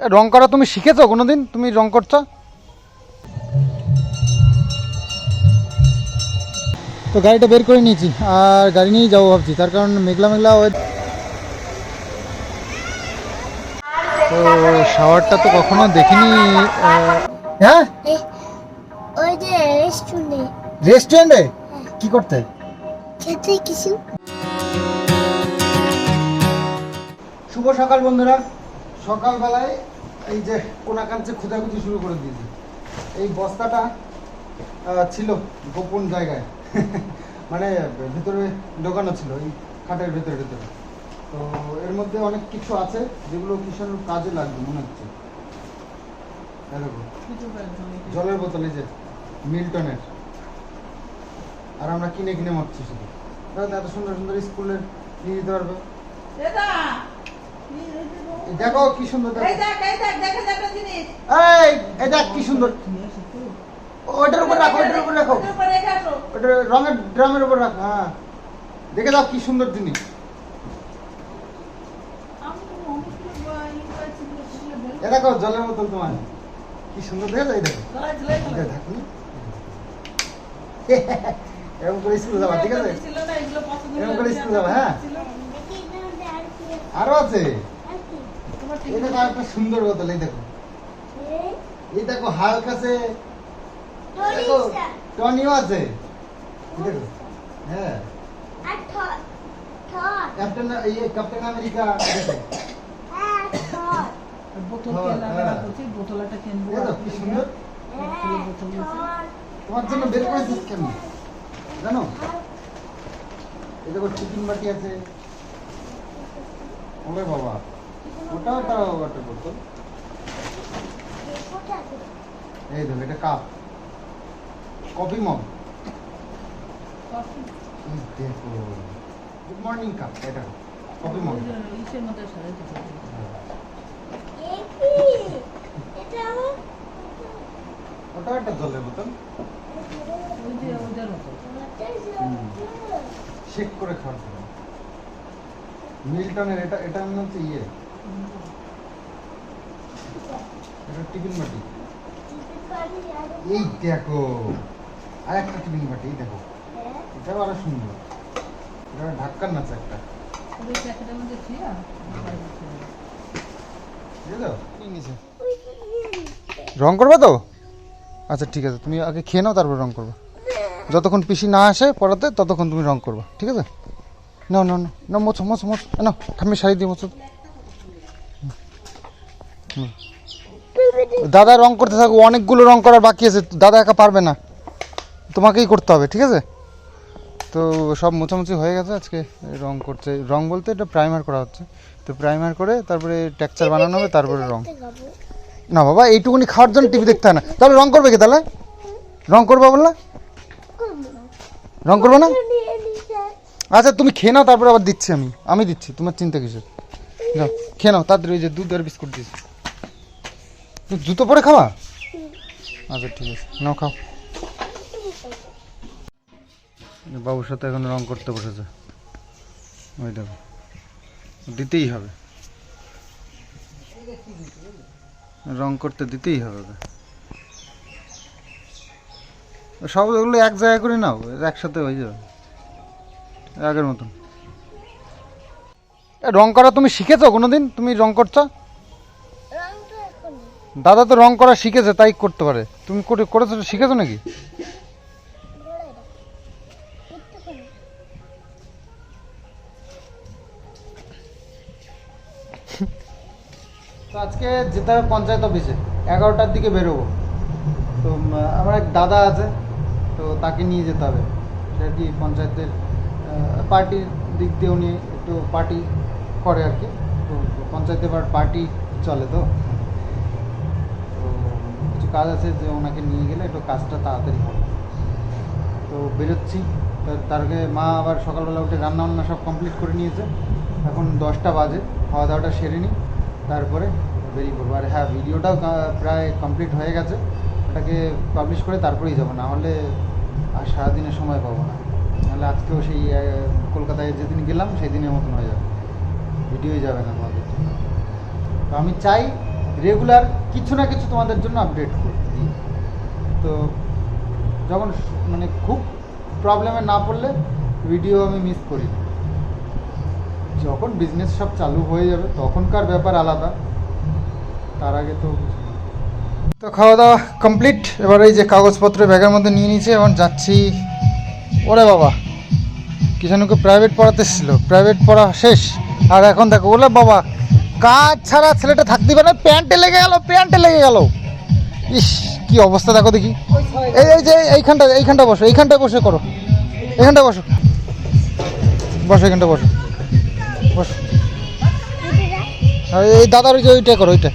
রং করা তুমি শিখেছো কোনো দিন তুমি রং করছ? তো গাড়িটা বের করে নিয়েছি আর গাড়ি নিয়েই যাব ভাবছি। তার কারণ মেঘলা মেঘলা তো শাওয়ারটা তো কখনো দেখিনি হ্যাঁ? ওই যে রেস্টুরেন্টে রেস্টুরেন্টে কি করতে? খেতে কিছু শুভ সকাল বন্ধুরা। সকালবেলায় এই যে কোনাকাঞ্চে খোঁজাখুঁজি শুরু করে দিয়েছি, এই বস্তাটা ছিল গোপন জায়গায়। মানে ভেতরে ঢোকানো ছিল, এই খাটের ভেতরে ভেতরে। তো এর মধ্যে অনেক কিছু আছে যেগুলো কিষানোর কাজে লাগবে, মনে হচ্ছে। জলের বোতল, এই যে মিল্টনের। আর আমরা কিনে কিনে মারছি শুধু। এত সুন্দর সুন্দর স্কুলের নিয়ে যেতে পারবে। দেখো কি সুন্দর দেখো। এই দেখ এই দেখ দেখে দেখে জিনিস। এই এই দেখ কি সুন্দর। উপর রাখো উপর রাখো। ওটার রঙের ড্রামের উপর রাখো হ্যাঁ। দেখে দাও কি সুন্দর জিনিস। এ দেখো জলের বোতল তোমার। কি সুন্দর দেখে। যাই দেখো। ঢাকুনি এরকম করে স্কুল যাবা ঠিক আছে? এরকম করে স্কুল যাবা হ্যাঁ। দেখি আরও আছে আর কি? তোমার ঠিক এই দেখো একটা সুন্দর বোতল এই দেখো। এই, এই দেখো হালক আছে দেখো টনিও আছে। দেখো হ্যাঁ। আর ঠট, ঠট। ক্যাপ্টেন এই ক্যাপ্টেন আমেরিকা দেখো। ঠট। বোতল হ্যাঁ, কেনা হ্যাঁ। বলছি বোতল একটা কিনবো এই কি সুন্দর। তোমার জন্য বের করেছিস কেন? জানো? এই দেখো টিফিন বাটি আছে। ওরে বাবা। ওটা ওটা ওটা বোতল। এই দেখো এটা কাপ। Coffee mug. দেখো গুড মর্নিং কাপ এটা কফি মগ। ওটা একটা জলের বোতল। শেক করে খাওয়ার জন্য। মিল্টনের এটা এটা হচ্ছে ইয়ে। টিফিন বাটি টিফিন বাটি। আর এই দেখো। আর একটা টিফিন বাটি এই দেখো। এটাও আরও সুন্দর। এটা ঢাক্কার নাচ একটা। রং করবে তো? আচ্ছা ঠিক আছে। তুমি আগে খেয়ে নাও তারপর রং করবে। যতক্ষণ পিসি না আসে পড়াতে ততক্ষণ তুমি রং করবে। ঠিক আছে? না না না মোছো মোছো মোছো। না ঠাম্মি শাড়ি দিয়ে মোছো। দাদা রং করতে থাকো অনেকগুলো রং করার বাকি আছে দাদা একা পারবে না। তোমাকেই করতে হবে ঠিক আছে? তো সব মোছামুছি হয়ে গেছে আজকে রং করছে রং বলতে এটা প্রাইমার করা হচ্ছে। তো প্রাইমার করে তারপরে টেক্সচার বানানো হবে তারপরে রং। না বাবা এইটুকুনি খাওয়ার জন্য টিভি দেখতে হয় না। তাহলে রং করবে কি তাহলে? রং করব বললা? না। রং করব না? আচ্ছা তুমি খেয়ে নাও তারপরে আবার দিচ্ছি আমি। আমি দিচ্ছি তোমার চিন্তা কিছু যাও খেয়ে নাও তাড়াতাড়ি ওই যে দুধ আর বিস্কুট দিচ্ছি জুতো পরে খাওয়া আচ্ছা ঠিক আছে। নাও, খাও। বাবুর সাথে এখন রং করতে বসেছে। ওই দেখো। দিতেই হবে। রং করতে দিতেই হবে সব ওগুলো এক জায়গায় করে নাও, একসাথে হয়ে যাবে। আগের মতন। রং করা তুমি শিখেছো কোনোদিন? তুমি রং করছ? দাদা তো রং করা শিখেছে, তাই করতে পারে। তুমি করে করেছ শিখেছো নাকি? তো আজকে যেতে হবে পঞ্চায়েত অফিসে, এগারোটার দিকে বেরোবো। তো আমার এক দাদা আছে, তো তাকে নিয়ে যেতে হবে। সে আর কি পঞ্চায়েতের পার্টির দিক দিয়ে উনি একটু পার্টি করে আর কি। তো, পঞ্চায়েতে পার্টি চলে তো। কাজ আছে যে ওনাকে নিয়ে গেলে একটু কাজটা তাড়াতাড়ি হবে। তো বেরোচ্ছি। তার- আগে মা আবার সকালবেলা উঠে রান্না বান্না সব কমপ্লিট করে নিয়েছে। এখন দশটা বাজে খাওয়া দাওয়াটা সেরে নিই, তারপরে বেরিয়ে পড়ব। আর হ্যাঁ ভিডিওটাও প্রায় কমপ্লিট হয়ে গেছে। ওটাকে পাবলিশ করে তারপরেই যাব, না হলে আর সারাদিনের সময় পাবো না। নাহলে আজকেও সেই কলকাতায় যেদিন গেলাম সেই দিনের মতন হয়ে যাবে। ভিডিওই যাবে না তোমাদের তো আমি চাই রেগুলার কিছু না কিছু তোমাদের জন্য আপডেট দিই তো যখন মানে খুব প্রবলেমে না পড়লে ভিডিও আমি মিস করি। যখন বিজনেস সব চালু হয়ে যাবে, তখনকার ব্যাপার আলাদা। তার আগে তো তো খাওয়া দাওয়া কমপ্লিট এবার এই যে কাগজপত্র ব্যাগের মধ্যে নিয়ে নিয়েছে, এখন যাচ্ছি। ওরে বাবা! কিষানুকে প্রাইভেট পড়াতে এসেছিল। প্রাইভেট পড়া শেষ। আর এখন দেখো, ওলে বাবা! কাজ ছাড়া ছেলেটা থাকতে পারে না, প্যান্টে লেগে গেল, প্যান্টে লেগে গেল। ইস, কি অবস্থা দেখো দেখি। এই এই যে, এইখানটা এইখানটা বসো, এইখানটায় বসে করো। এইখানটা বসো। বসো এখানটা বসো। বসো। এই দাদার ওই যে ওইটা করো ওইটা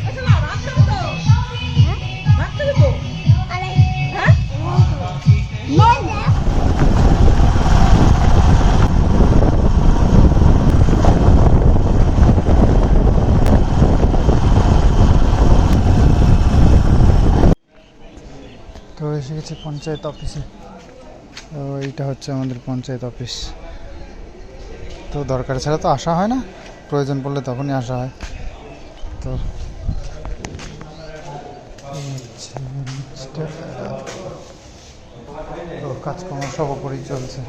এসে গেছি পঞ্চায়েত অফিসে। তো এইটা হচ্ছে আমাদের পঞ্চায়েত অফিস। তো দরকার ছাড়া তো আসা হয় না। প্রয়োজন পড়লে তখনই আসা হয়। তো তো কাজকর্ম সব ওপরেই চলছে।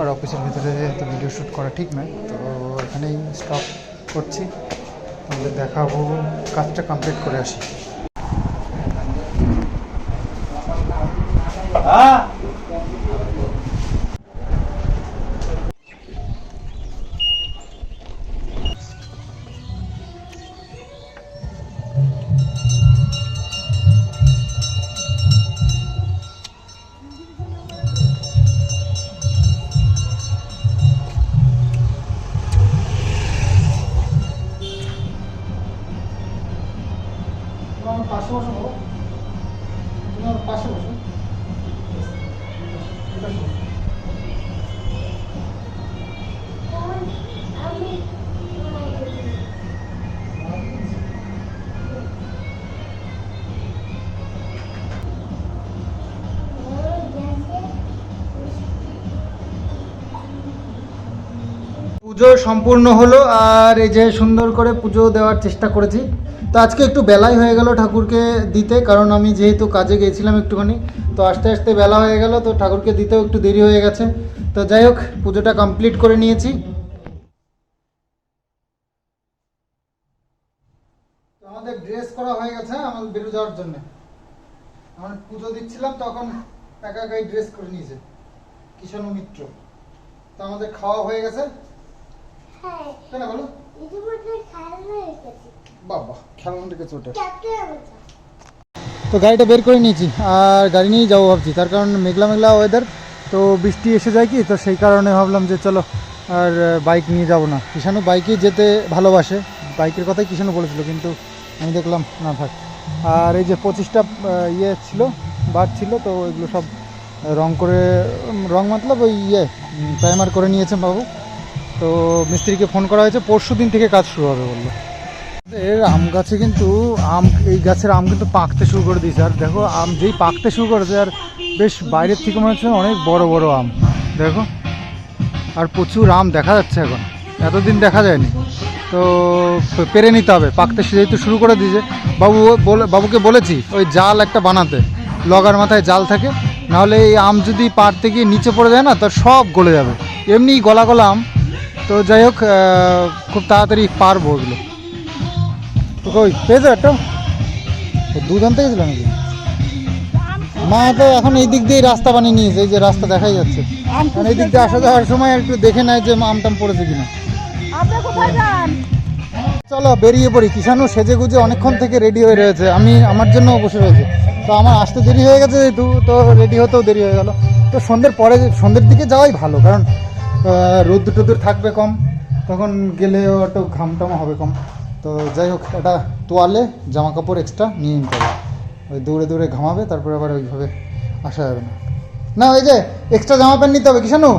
আর অফিসের ভিতরে তো ভিডিও শ্যুট করা ঠিক নয়, তো এখানেই স্টপ করছি। আমাদের দেখাবো, কাজটা কমপ্লিট করে আসি। পুজো সম্পূর্ণ হলো আর এই যে সুন্দর করে পুজো দেওয়ার চেষ্টা করেছি। তো আজকে একটু বেলাই হয়ে গেল ঠাকুরকে দিতে, কারণ আমি যেহেতু কাজে গিয়েছিলাম একটুখানি, তো আস্তে আস্তে বেলা হয়ে গেল, তো ঠাকুরকে দিতেও একটু দেরি হয়ে গেছে। তো যাই হোক, পুজোটা কমপ্লিট করে নিয়েছি। আমাদের ড্রেস করা হয়ে গেছে আমাদের বেরো যাওয়ার জন্য। আমরা পুজো দিচ্ছিলাম তখন একা একাই ড্রেস করে নিয়েছে, কিষাণু মিত্র। তো আমাদের খাওয়া হয়ে গেছে। হ্যাঁ। কেন বলো? ইতিমধ্যে খেলা রেখেছি বাবা খেলনা রেখেছে ওটা। তো। গাড়িটা বের করে নিয়েছি আর গাড়ি নিয়েই যাব ভাবছি। তার কারণ মেঘলা মেঘলা ওয়েদার তো বৃষ্টি এসে যায় কি? তো সেই কারণে ভাবলাম যে চলো আর বাইক নিয়ে যাব না। কিষানু বাইকেই যেতে ভালোবাসে। বাইকের কথাই কিষানু বলেছিল কিন্তু আমি দেখলাম না থাক। আর এই যে পঁচিশটা ইয়ে ছিল বার ছিল তো এগুলো সব রং করে রং মতলব ওই ইয়ে প্রাইমার করে নিয়েছে বাবু। তো মিস্ত্রিকে ফোন করা হয়েছে, পরশু দিন থেকে কাজ শুরু হবে বলল। এর আম গাছে কিন্তু আম, এই গাছের আম কিন্তু পাকতে শুরু করে দিয়েছে। আর দেখো, আম যেই পাকতে শুরু করেছে, আর বেশ বাইরের থেকে মনে হচ্ছে অনেক বড় বড় আম। দেখো, আর প্রচুর আম দেখা যাচ্ছে এখন। এতদিন দেখা যায়নি। তো পেরে নিতে হবে। পাকতে যেহেতু শুরু করে দিয়েছে, বাবু বলে, বাবুকে বলেছি, ওই জাল একটা বানাতে। লগার মাথায় জাল থাকে, নাহলে এই আম যদি পাড়তে গিয়ে নিচে পড়ে যায় না তো সব গলে যাবে। এমনি গলা গলা আম। তো যাই হোক খুব তাড়াতাড়ি পারব ওগুলো কই পেয়েছ একটা? দুধ আনতে গেছিল নাকি? মা তো এখন এই দিক দিয়ে রাস্তা বানিয়ে নিয়েছে এই যে রাস্তা দেখাই যাচ্ছে। কারণ এই দিক দিয়ে আসা যাওয়ার সময় একটু দেখে নেয় যে আম টাম পড়েছে কিনা। চলো বেরিয়ে পড়ি। কিষানু সেজে গুজে অনেকক্ষণ থেকে রেডি হয়ে রয়েছে। আমি আমার জন্য বসে রয়েছে। তো আমার আসতে দেরি হয়ে গেছে যেহেতু তো রেডি হতেও দেরি হয়ে গেল। তো সন্ধ্যের পরে সন্ধ্যের দিকে যাওয়াই ভালো কারণ রোদ্দুর টুদ্দুর থাকবে কম, তখন গেলেও একটু ঘাম টাম হবে কম। তো যাই হোক, একটা তোয়ালে জামা কাপড় এক্সট্রা নিয়ে নিতে হবে। ওই দৌড়ে দৌড়ে ঘামাবে, তারপরে আবার ওইভাবে আসা যাবে না। না ওই যে এক্সট্রা জামা প্যান্ট নিতে হবে কিষানু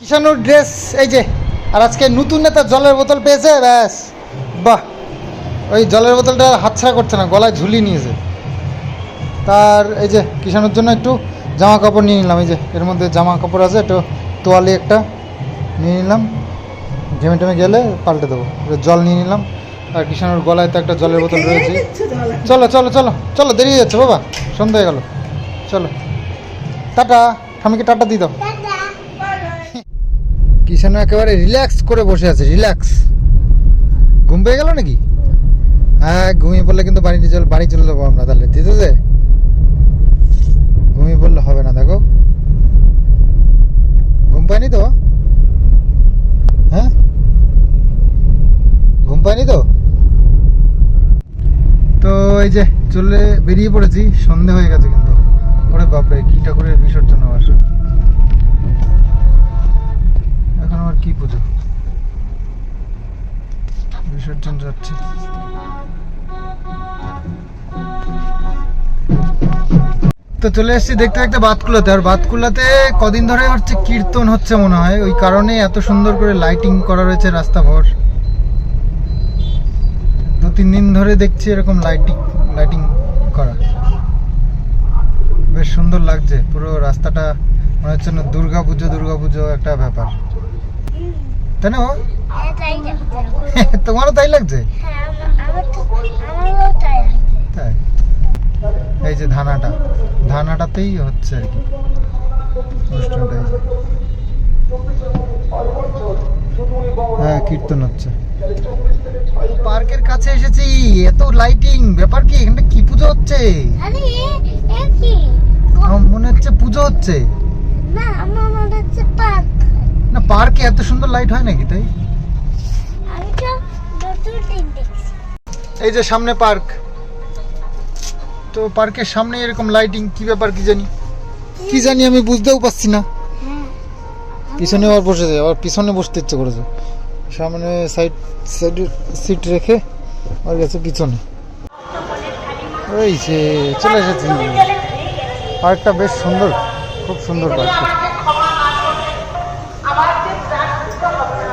কিষানুর ড্রেস এই যে, আর আজকে নতুন নেতা জলের বোতল পেয়েছে, ব্যাস। বাহ, ওই জলের বোতলটা হাতছাড়া করছে না, গলায় ঝুলিয়ে নিয়েছে। তার, এই যে কিষানুর জন্য একটু জামা কাপড় নিয়ে নিলাম, এই যে, এর মধ্যে জামা কাপড় আছে, একটু তোয়ালে একটা নিয়ে নিলাম। ঘেমে টেমে গেলে পাল্টে দেবো। জল নিয়ে নিলাম। আর কিষানোর গলায় তো একটা জলের বোতল রয়েছে। চলো চলো চলো চলো দেরি হয়ে যাচ্ছে বাবা। সন্ধ্যা হয়ে গেল। চলো। টাটা। স্বামীকে টাটা দিয়ে দাও। দাদা কিষানু একেবারে রিল্যাক্স করে বসে আছে রিল্যাক্স। ঘুম পেয়ে গেল নাকি? হ্যাঁ ঘুমিয়ে পড়লে কিন্তু বাড়ি চলে বাড়ি চলে যাব আমরা তাহলে ঠিক আছে ঘুমিয়ে পড়লে হবে না দেখো ঘুম পায়নি তো হ্যাঁ ঘুম পায়নি তো তো এই যে চলে বেরিয়ে পড়েছি, সন্ধে হয়ে গেছে কিন্তু। ওরে বাপরে, কি ঠাকুরের বিসর্জন আবার। এখন আবার কি পুজো? বিসর্জন যাচ্ছে। তো চলে এসেছি, দেখতে দেখতে বাতকুলাতে। আর বাতকুলাতে কদিন ধরে হচ্ছে কীর্তন হচ্ছে মনে হয়। ওই কারণে এত সুন্দর করে লাইটিং করা রয়েছে রাস্তা ভর দু তিন দিন ধরে দেখছি এরকম লাইটিং লাইটিং করা। বেশ সুন্দর লাগছে পুরো রাস্তাটা মনে হচ্ছে না দুর্গা পুজো দুর্গা পুজো একটা ব্যাপার। তাই না? হ্যাঁ তাই লাগছে। তোমারও তাই লাগছে? হ্যাঁ আমার আমার তো আমারও তাই এই যে ধানাটা ধানাটাতেই হচ্ছে আর কি। অনুষ্ঠানটা হ্যাঁ কীর্তন হচ্ছে। পার্কের কাছে এসেছি এত লাইটিং ব্যাপার কি? এখানটা কি পুজো হচ্ছে? আরে এ- এ কি? আমার মনে হচ্ছে পুজো হচ্ছে। না পার্ক। না পার্কে এত সুন্দর লাইট হয় নাকি তাই? এই যে সামনে পার্ক। তো পার্কের সামনে এরকম লাইটিং কি ব্যাপার কি জানি? কি জানি আমি বুঝতেও পারছি না। হ্যাঁ। পিছনে আবার বসেছে আবার পিছনে বসতে ইচ্ছে করেছে। সামনে সাইড সাইডে সিট রেখে আর গেছে পিছনে। ওই সে চলে এসেছি। পার্কটা বেশ সুন্দর, খুব সুন্দর পার্কটা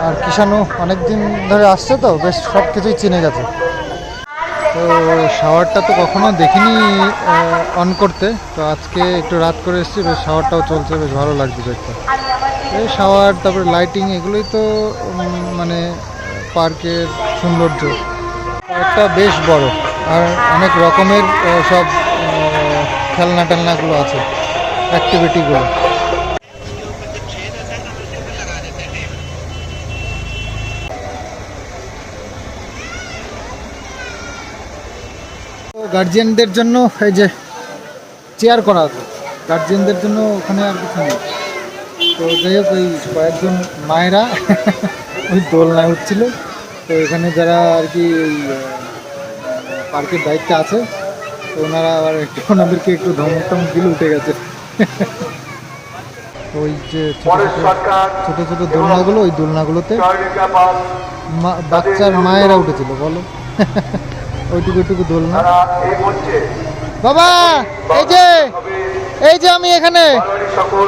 আর কিষানু অনেকদিন ধরে আসছে তো, বেশ সব কিছুই চিনে গেছে। তো শাওয়ারটা তো কখনো দেখিনি অন করতে। তো আজকে একটু রাত করে এসেছি, বেশ শাওয়ারটাও চলছে, বেশ ভালো লাগছে দেখতে। এই শাওয়ার, তারপরে লাইটিং এগুলোই তো মানে পার্কের সৌন্দর্য। পার্কটা বেশ বড়, আর অনেক রকমের সব খেলনা টেলনাগুলো আছে অ্যাক্টিভিটিগুলো গার্জিয়ানদের জন্য এই যে চেয়ার করা আছে। গার্জিয়ানদের জন্য ওখানে আর কিছু নেই। তো যাই হোক ওই কয়েকজন মায়েরা ওই দোলনায় উঠছিল। তো এখানে যারা আর কি ওই পার্কের দায়িত্বে আছে তো ওনারা আবার একটু ওনাদেরকে একটু ধমক টমক দিলে উঠে গেছে। ওই যে ছোট ছোট দোলনাগুলো ওই দোলনাগুলোতে বাচ্চার মায়েরা উঠেছিল বলো। ওইটুকু ওইটুকু দোলনা। বাবা এই যে এই যে আমি এখানে। সকল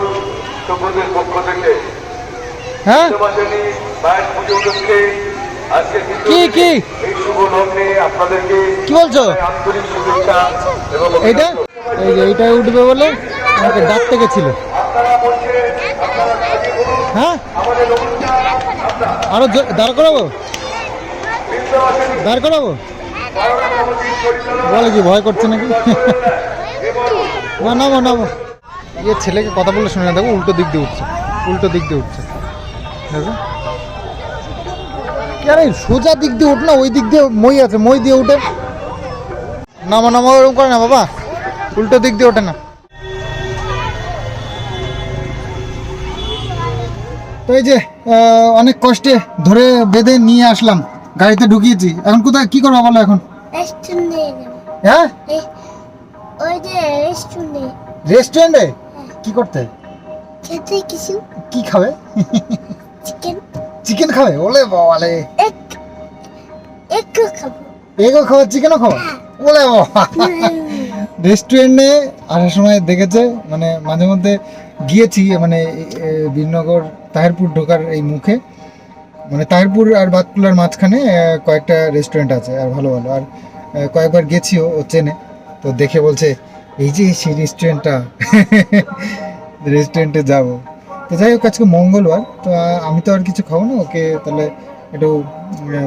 পক্ষ থেকে হ্যাঁ? মায়ের পুজো উপলক্ষে আজকে কি কি? এই শুভ লগ্নে আপনাদেরকে কি বলছো? আন্তরিক শুভেচ্ছা এবং এইটা? এই যে এইটাই উঠবে বলে আমাকে ডাকতে গেছিল। হ্যাঁ? আরও দাঁড় করাবো? দাঁড় করাবো? বলে কি ভয় করছে নাকি? না নামো নামো। ইয়ে ছেলেকে কথা বলে শুনে না দেখো উল্টো দিক দিয়ে উঠছে উল্টো দিক দিয়ে উঠছে। দেখো। আরে সোজা দিক দিয়ে উঠ না ওই দিক দিয়ে মই আছে মই দিয়ে উঠে। নামো নামো ওরকম করে না বাবা উল্টো দিক দিয়ে ওঠে না। তো এই যে অনেক কষ্টে ধরে বেঁধে নিয়ে আসলাম গাড়িতে ঢুকিয়েছি। এখন কোথায় কি করব বলো এখন? হ্যাঁ? ওই যে রেস্টুরেন্টে রেস্টুরেন্টে কি করতে? খেতে কিছু। কি খাবে? চিকেন চিকেন খাবে? ওলে বাবালে। এক একটু খাব। এগো খাওয়া চিকেনও খাওয়া ওলে বাবা। রেস্টুরেন্টে আসার সময় দেখেছে মানে মাঝে মধ্যে গিয়েছি মানে বীরনগর তাহিরপুর ঢোকার এই মুখে। মানে তাহিরপুর আর বাতকুলার মাঝখানে কয়েকটা রেস্টুরেন্ট আছে আর ভালো ভালো। আর কয়েকবার গেছিও ও চেনে। তো দেখে বলছে এই যে সেই রেস্টুরেন্টটা রেস্টুরেন্টে যাব। তো যাই হোক আজকে মঙ্গলবার তো আমি তো আর কিছু খাব না ওকে তাহলে একটু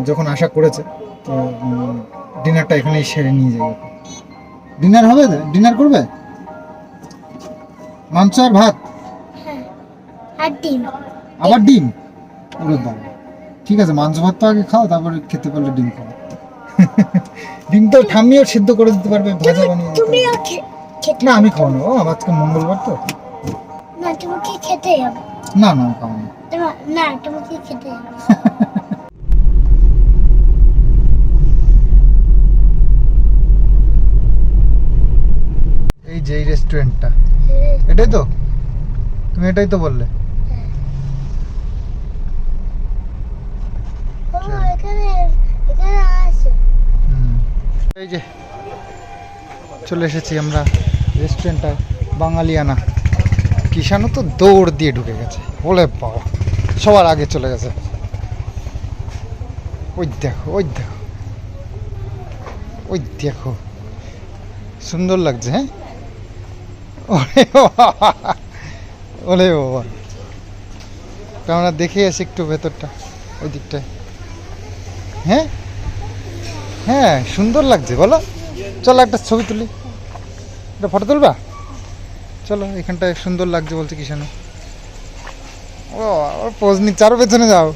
যখন আশা করেছে তো ডিনারটা এখানেই সেরে নিয়ে যাই। ডিনার হবে? ডিনার করবে? মাংস আর ভাত? হ্যাঁ আর ডিম। আবার ডিম? ওরে বাবা। ঠিক আছে মাংস ভাত তো আগে খাও তারপরে খেতে পারলে ডিম খাও। ডিম তো ঠাম্মিও সিদ্ধ করে দিতে পারবে ভাজা বানিয়ে দিতে পারবে। খেতে না আমি খাব না। ও আজকে মঙ্গলবার তো। না তোমাকে খেতে হবে। না না খাব না। না তোমাকে খেতে হবে। এই যে এই রেস্টুরেন্টটা এটাই তো? তুমি এটাই তো বললে। হুম। এই যে চলে এসেছি আমরা। রেস্টুরেন্টটায় বাঙালিয়ানা। কিষানও তো দৌড় দিয়ে ঢুকে গেছে। বলে বাবা, সবার আগে চলে গেছে। ওই দেখো ওই দেখো। ওই দেখো। সুন্দর লাগছে হ্যাঁ? ওরে ওরে বাবা। আমরা দেখে আসি একটু ভেতরটা, ওই দিকটায়। হ্যাঁ? হ্যাঁ সুন্দর লাগছে, বলো। চলো একটা ছবি তুলি। একটা ফটো তুলবা? চলো, এখানটায় সুন্দর লাগছে বলছে কিষান ও পোজ নিচ্ছে, আরও পেছনে যাও।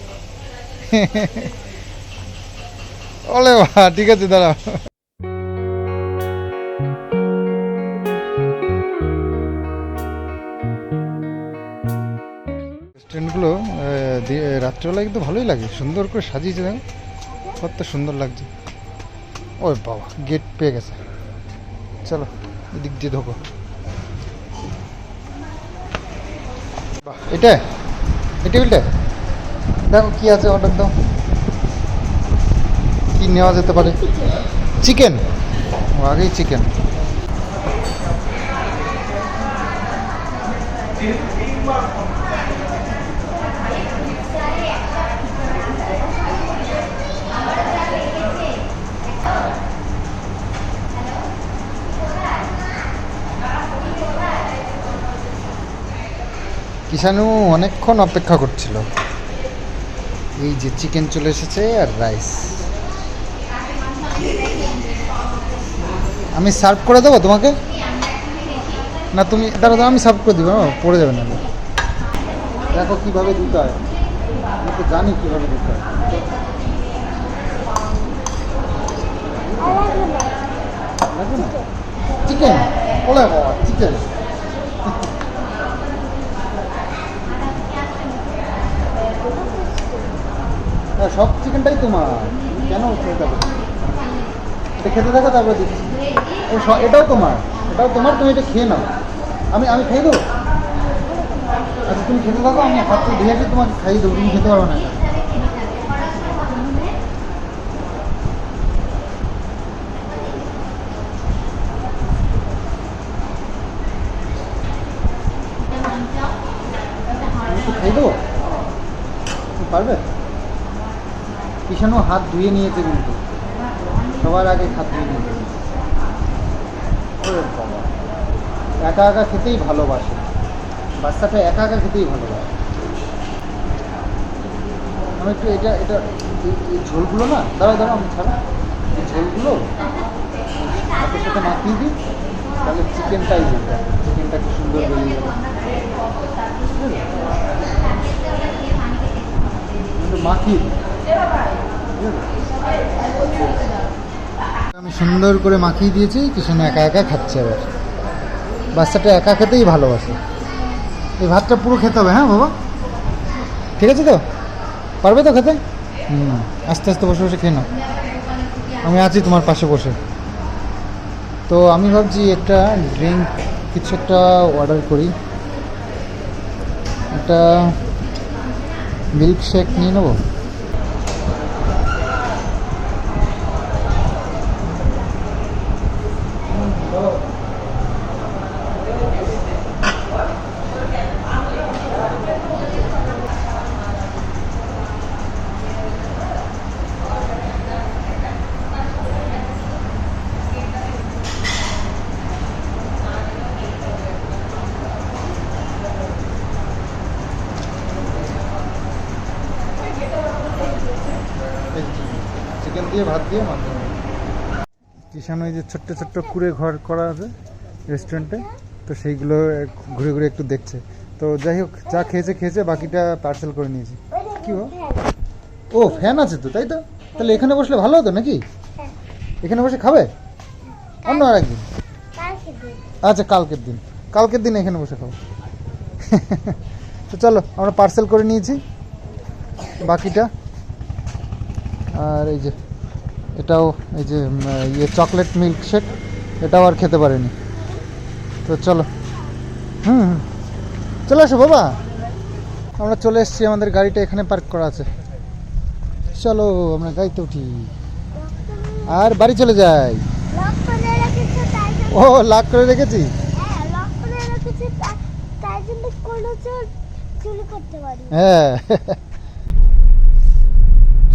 ওলে বা ঠিক আছে, দাঁড়াও। রেস্টুরেন্টগুলো রাত্রেবেলা কিন্তু ভালোই লাগে, সুন্দর করে সাজিয়েছে দেখো কত সুন্দর লাগছে। ওই বাবা গেট পেয়ে গেছে। চলো। এদিক দিয়ে ঢোকো। এটা এই টেবিলটা? দেখো কি আছে অর্ডার দাও কি নেওয়া যেতে পারে? চিকেন? আগেই চিকেন। কিষানু অনেকক্ষণ অপেক্ষা করছিল। এই যে চিকেন চলে এসেছে আর রাইস আমি সার্ভ করে দেবো তোমাকে? না, তুমি দাঁড়া দাঁড়া আমি সার্ভ করে দেবো পড়ে যাবে না। দেখো কীভাবে দিতে হয়। আমি তো জানি কীভাবে দিতে হয়। চিকেন ওলে বাবা চিকেন সব চিকেনটাই তোমার। কেন এটা খেতে থাকো, তারপরে দিচ্ছি এটাও তোমার। এটাও তোমার, তুমি এটা খেয়ে নাও। আমি আমি খাই দেবো? আচ্ছা তুমি খেতে থাকো, আমি হাত ধুয়ে আসি, তোমাকে খাইয়ে দেবো। তুমি খেতে পারবে না। কিষানও হাত ধুয়ে নিয়েছে কিন্তু। সবার আগে হাত ধুয়ে নিয়েছে। একা একা খেতেই ভালোবাসে। বাচ্চাটা একা একা খেতেই ভালোবাসে। আমি একটু এটা এটা, এই- ঝোলগুলো না, দাঁড়াও দাঁড়াও, আমি ছাড়া। এই ঝোলগুলো, হাতের সাথে মাখিয়ে দিই, তাহলে চিকেনটাই চিকেনটা খুব সুন্দর বেরিয়ে যাবে মাখিয়ে দিই। আমি সুন্দর করে মাখিয়ে দিয়েছি কিষান একা একা খাচ্ছে আবার বাচ্চাটা একা খেতেই ভালোবাসে। এই ভাতটা পুরো খেতে হবে হ্যাঁ বাবা? ঠিক আছে তো? পারবে তো খেতে? হুম, আস্তে আস্তে বসে বসে খেয়ে নাও। আমি আছি তোমার পাশে বসে। তো আমি ভাবছি একটা ড্রিঙ্ক কিছু একটা অর্ডার করি। একটা মিল্ক শেক নিয়ে নেব? দিয়ে ভাত দিয়ে মাছ দেবো কিষান ওই যে ছোট্ট ছোট্ট কুড়ে ঘর করা আছে রেস্টুরেন্টে তো সেইগুলো ঘুরে ঘুরে একটু দেখছে। তো যাই হোক যা খেয়েছে খেয়েছে বাকিটা পার্সেল করে নিয়েছি। কি? ও ফ্যান আছে তো তাই তো? তাহলে এখানে বসলে ভালো হতো নাকি? এখানে বসে খাবে? অন্য আর একদিন দিন। আচ্ছা কালকের দিন। কালকের দিন এখানে বসে খাব। তো চলো আমরা পার্সেল করে নিয়েছি। বাকিটা আর এই যে এটাও এই যে ইয়ে চকলেট মিল্ক শেক এটাও আর খেতে পারেনি। তো চলো। হুম। চলে আসো বাবা। আমরা চলে এসেছি আমাদের গাড়িটা এখানে পার্ক করা আছে। চলো আমরা গাড়িতে উঠি। আর বাড়ি চলে যাই। ও লাখ করে রেখেছি? হ্যাঁ লক করে রেখেছে পারি হ্যাঁ।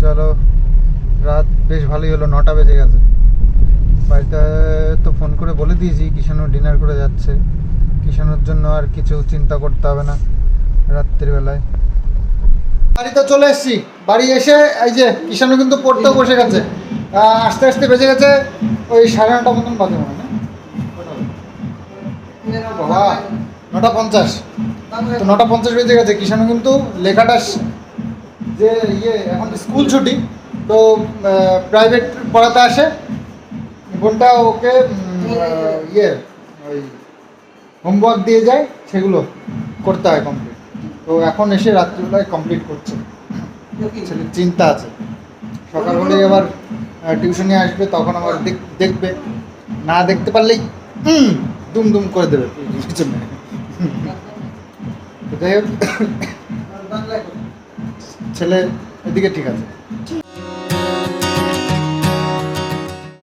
চলো। রাত বেশ ভালোই হলো, নটা বেজে গেছে। বাড়িতে তো ফোন করে বলে দিয়েছি কিষানু ডিনার করে যাচ্ছে। কিষানুর জন্য আর কিছু চিন্তা করতে হবে না, রাত্রির বেলায়। বাড়িতে চলে এসেছি। বাড়ি এসে এই যে কিষানু কিন্তু পড়তেও বসে গেছে। আস্তে আস্তে বেজে গেছে ওই সাড়ে নটা মতন বাজে মনে নটা পঞ্চাশ। তো নটা পঞ্চাশ বেজে গেছে। কিষানু কিন্তু লেখাটা যে ইয়ে এখন স্কুল ছুটি। তো প্রাইভেট পড়াতে আসে। বোনটা ওকে ইয়ে ওই হোমওয়ার্ক দিয়ে যায়, সেগুলো করতে হয় কমপ্লিট তো এখন এসে রাত্রিবেলায় কমপ্লিট করছে। ছেলের চিন্তা আছে। সকাল হলেই আবার টিউশনে আসবে, তখন আবার দেখ- দেখবে। না দেখতে পারলেই দুম দুম করে দেবে। পিছনে যাই হোক, ছেলে এদিকে ঠিক আছে।